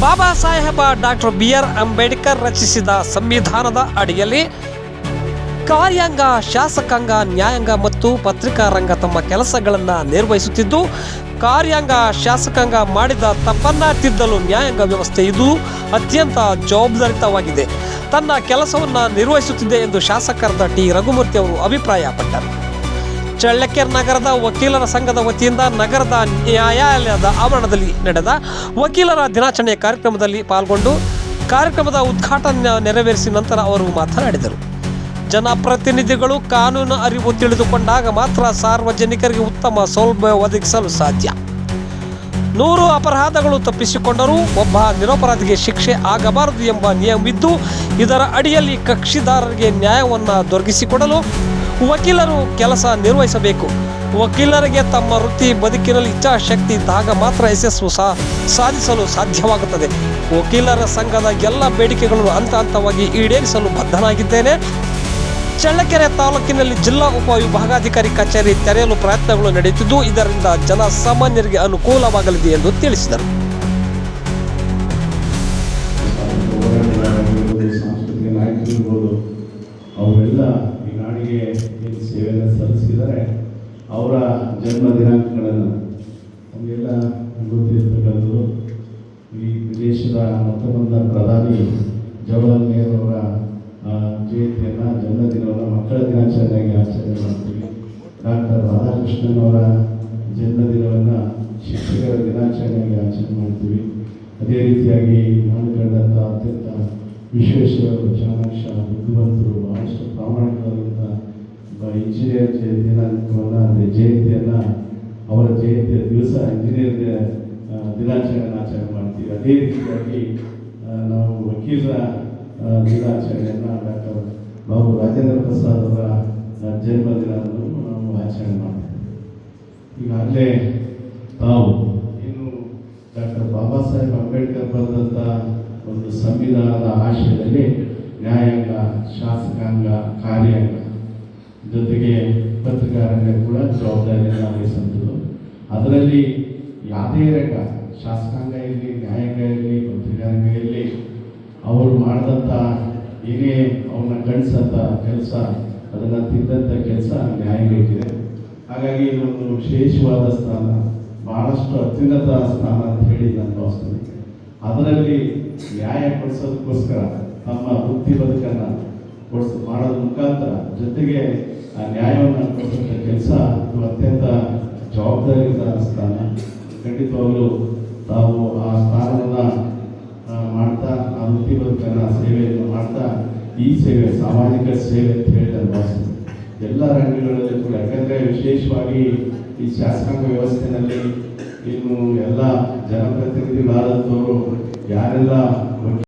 Baba Saheb doctor B R Ambedkar ರಚಿಸಿದ ಸಂವಿಧಾನದ ಅಡಿಯಲ್ಲಿ ಕಾರ್ಯಾಂಗ, ಶಾಸಕಾಂಗ, ನ್ಯಾಯಾಂಗ ಮತ್ತು ಪತ್ರಿಕಾ ರಂಗ ತಮ್ಮ ಕೆಲಸಗಳನ್ನು ನಿರ್ವಹಿಸುತ್ತಿದ್ದು, ಕಾರ್ಯಾಂಗ, ಶಾಸಕಾಂಗ ಮಾಡಿದ ತಪ್ಪನ್ನ ತಿದ್ದಲು ನ್ಯಾಯಾಂಗ ವ್ಯವಸ್ಥೆ ಇದು ಅತ್ಯಂತ ಜವಾಬ್ದಾರಿತವಾಗಿದೆ. ತನ್ನ ಕೆಲಸವನ್ನು ನಿರ್ವಹಿಸುತ್ತಿದೆ ಎಂದು ಶಾಸಕರಾದ ಟಿ. ರಘುಮೂರ್ತಿ ಅವರು ಅಭಿಪ್ರಾಯಪಟ್ಟರು. ಚಳ್ಳಕೆರೆ ನಗರದ ವಕೀಲರ ಸಂಘದ ವತಿಯಿಂದ ನಗರದ ನ್ಯಾಯಾಲಯದ ಆವರಣದಲ್ಲಿ ನಡೆದ ವಕೀಲರ ದಿನಾಚರಣೆ ಕಾರ್ಯಕ್ರಮದಲ್ಲಿ ಪಾಲ್ಗೊಂಡು ಕಾರ್ಯಕ್ರಮದ ಉದ್ಘಾಟನೆ ನೆರವೇರಿಸಿ ನಂತರ ಅವರು ಮಾತನಾಡಿದರು. ಜನಪ್ರತಿನಿಧಿಗಳು ಕಾನೂನು ಅರಿವು ತಿಳಿದುಕೊಂಡಾಗ ಮಾತ್ರ ಸಾರ್ವಜನಿಕರಿಗೆ ಉತ್ತಮ ಸೌಲಭ್ಯ ಒದಗಿಸಲು ಸಾಧ್ಯ. ನೂರು ಅಪರಾಧಗಳು ತಪ್ಪಿಸಿಕೊಂಡರೂ ಒಬ್ಬ ನಿರಪರಾಧಿಗೆ ಶಿಕ್ಷೆ ಆಗಬಾರದು ಎಂಬ ನಿಯಮವಿದ್ದು, ಇದರ ಅಡಿಯಲ್ಲಿ ಕಕ್ಷಿದಾರರಿಗೆ ನ್ಯಾಯವನ್ನು ದೊರಕಿಸಿಕೊಡಲು ವಕೀಲರು ಕೆಲಸ ನಿರ್ವಹಿಸಬೇಕು. ವಕೀಲರಿಗೆ ತಮ್ಮ ವೃತ್ತಿ ಬದುಕಿನಲ್ಲಿ ಇಚ್ಛಾಶಕ್ತಿ ಇದ್ದಾಗ ಮಾತ್ರ ಯಶಸ್ಸು ಸಹ ಸಾಧಿಸಲು ಸಾಧ್ಯವಾಗುತ್ತದೆ. ವಕೀಲರ ಸಂಘದ ಎಲ್ಲ ಬೇಡಿಕೆಗಳನ್ನು ಹಂತ ಹಂತವಾಗಿ ಈಡೇರಿಸಲು ಬದ್ಧನಾಗಿದ್ದೇನೆ. ಚಳ್ಳಕೆರೆ ತಾಲೂಕಿನಲ್ಲಿ ಜಿಲ್ಲಾ ಉಪವಿಭಾಗಾಧಿಕಾರಿ ಕಚೇರಿ ತೆರೆಯಲು ಪ್ರಯತ್ನಗಳು ನಡೆಯುತ್ತಿದ್ದು, ಇದರಿಂದ ಜನಸಾಮಾನ್ಯರಿಗೆ ಅನುಕೂಲವಾಗಲಿದೆ ಎಂದು ತಿಳಿಸಿದರು. ನಾಡಿಗೆ ಏನು ಸೇವೆಯನ್ನು ಸಲ್ಲಿಸಿದ್ದಾರೆ ಅವರ ಜನ್ಮ ದಿನಾಂಕಗಳನ್ನು ನಮಗೆಲ್ಲ ಗೊತ್ತಿರ್ತಕ್ಕಂಥದ್ದು. ಈ ದೇಶದ ಮೊತ್ತಮೊಂದ ಪ್ರಧಾನಿ ಜವಾಹರ್ಲಾಲ್ ನೆಹರು ಅವರ ಜಯಂತಿಯನ್ನು, ಜನ್ಮದಿನವನ್ನು, ಮಕ್ಕಳ ದಿನಾಚರಣೆಯಾಗಿ ಆಚರಣೆ ಮಾಡ್ತೀವಿ. ಡಾಕ್ಟರ್ ರಾಧಾಕೃಷ್ಣನ್ ಅವರ ಜನ್ಮದಿನವನ್ನು ಶಿಕ್ಷಕರ ದಿನಾಚರಣೆಯಾಗಿ ಆಚರಣೆ ಮಾಡ್ತೀವಿ. ಅದೇ ರೀತಿಯಾಗಿ ನಾನು ಕಂಡಂಥ ಅತ್ಯಂತ ವಿಶ್ವೇಶ್ವರರು ಚಾಣಾಕ್ಷ ಬುದ್ಧಿವಂತರು ಬಹಳಷ್ಟು ದಿನಾಚರಣೆಯನ್ನು ಆಚರಣೆ ಮಾಡ್ತೀವಿ. ಅದೇ ರೀತಿಯಾಗಿ ನಾವು ವಕೀಲರ ದಿನಾಚರಣೆಯನ್ನು ಡಾಕ್ಟರ್ ಬಾಬು ರಾಜೇಂದ್ರ ಪ್ರಸಾದ್ ಅವರ ಜನ್ಮದಿನವನ್ನು ನಾವು ಆಚರಣೆ ಮಾಡ್ತೀವಿ. ಈಗಾಗಲೇ ತಾವು ಏನು ಡಾಕ್ಟರ್ ಬಾಬಾ ಸಾಹೇಬ್ ಅಂಬೇಡ್ಕರ್ ಬರೆದಂಥ ಒಂದು ಸಂವಿಧಾನದ ಆಶಯದಲ್ಲಿ ನ್ಯಾಯಾಂಗ, ಶಾಸಕಾಂಗ, ಕಾರ್ಯಾಂಗ ಜೊತೆಗೆ ಪತ್ರಿಕಾರಂಗ ಕೂಡ ಜವಾಬ್ದಾರಿಯನ್ನು ವಹಿಸುವಂಥದ್ದು ಅದರಲ್ಲಿ ಯಾವುದೇ ರಂಗ ಶಾಸಕಾಂಗ ಇರಲಿ ನ್ಯಾಯಾಂಗ ಇರಲಿ ಪತ್ರಿಕಾರಂಗ ಇರಲಿ ಅವರು ಮಾಡಿದಂಥ ಏನೇ ಅವನ್ನ ಗಣಿಸಂಥ ಕೆಲಸ, ಅದನ್ನು ತಿದ್ದಂಥ ಕೆಲಸ ನ್ಯಾಯಾಂಗಕ್ಕಿದೆ ಹಾಗಾಗಿ ಇದೊಂದು ವಿಶೇಷವಾದ ಸ್ಥಾನ, ಬಹಳಷ್ಟು ಅತ್ಯುನ್ನತ ಸ್ಥಾನ ಅಂತ ಹೇಳಿ ನಾನು ಭಾವಿಸ್ತೀನಿ. ಅದರಲ್ಲಿ ನ್ಯಾಯ ಕೊಡಿಸೋದಕ್ಕೋಸ್ಕರ, ತಮ್ಮ ವೃತ್ತಿ ಬದುಕನ್ನು ಕೊಡಿಸ್ ಮಾಡೋದ್ರ ಮುಖಾಂತರ ಜೊತೆಗೆ ಆ ನ್ಯಾಯವನ್ನು ಕೊಡಿಸೋಂಥ ಕೆಲಸ ಇದು ಅತ್ಯಂತ ಜವಾಬ್ದಾರಿಯುತ ಸ್ಥಾನ. ಖಂಡಿತವಾಗಲೂ ತಾವು ಆ ಸ್ಥಾನವನ್ನು ಮಾಡ್ತಾ, ಆ ವೃತ್ತಿ ಬದುಕನ್ನು ಸೇವೆಯನ್ನು ಮಾಡ್ತಾ, ಈ ಸೇವೆ, ಸಾಮಾಜಿಕ ಸೇವೆ ಅಂತ ಹೇಳಿ ನಾನು ಎಲ್ಲ ರಂಗಗಳಲ್ಲಿ ಕೂಡ. ಯಾಕಂದರೆ ವಿಶೇಷವಾಗಿ ಈ ಶಾಸಕಾಂಗ ವ್ಯವಸ್ಥೆಯಲ್ಲಿ ಇನ್ನು ಎಲ್ಲ ಜನಪ್ರತಿನಿಧಿಗಳಾದಂಥವರು ಯಾರೆಲ್ಲ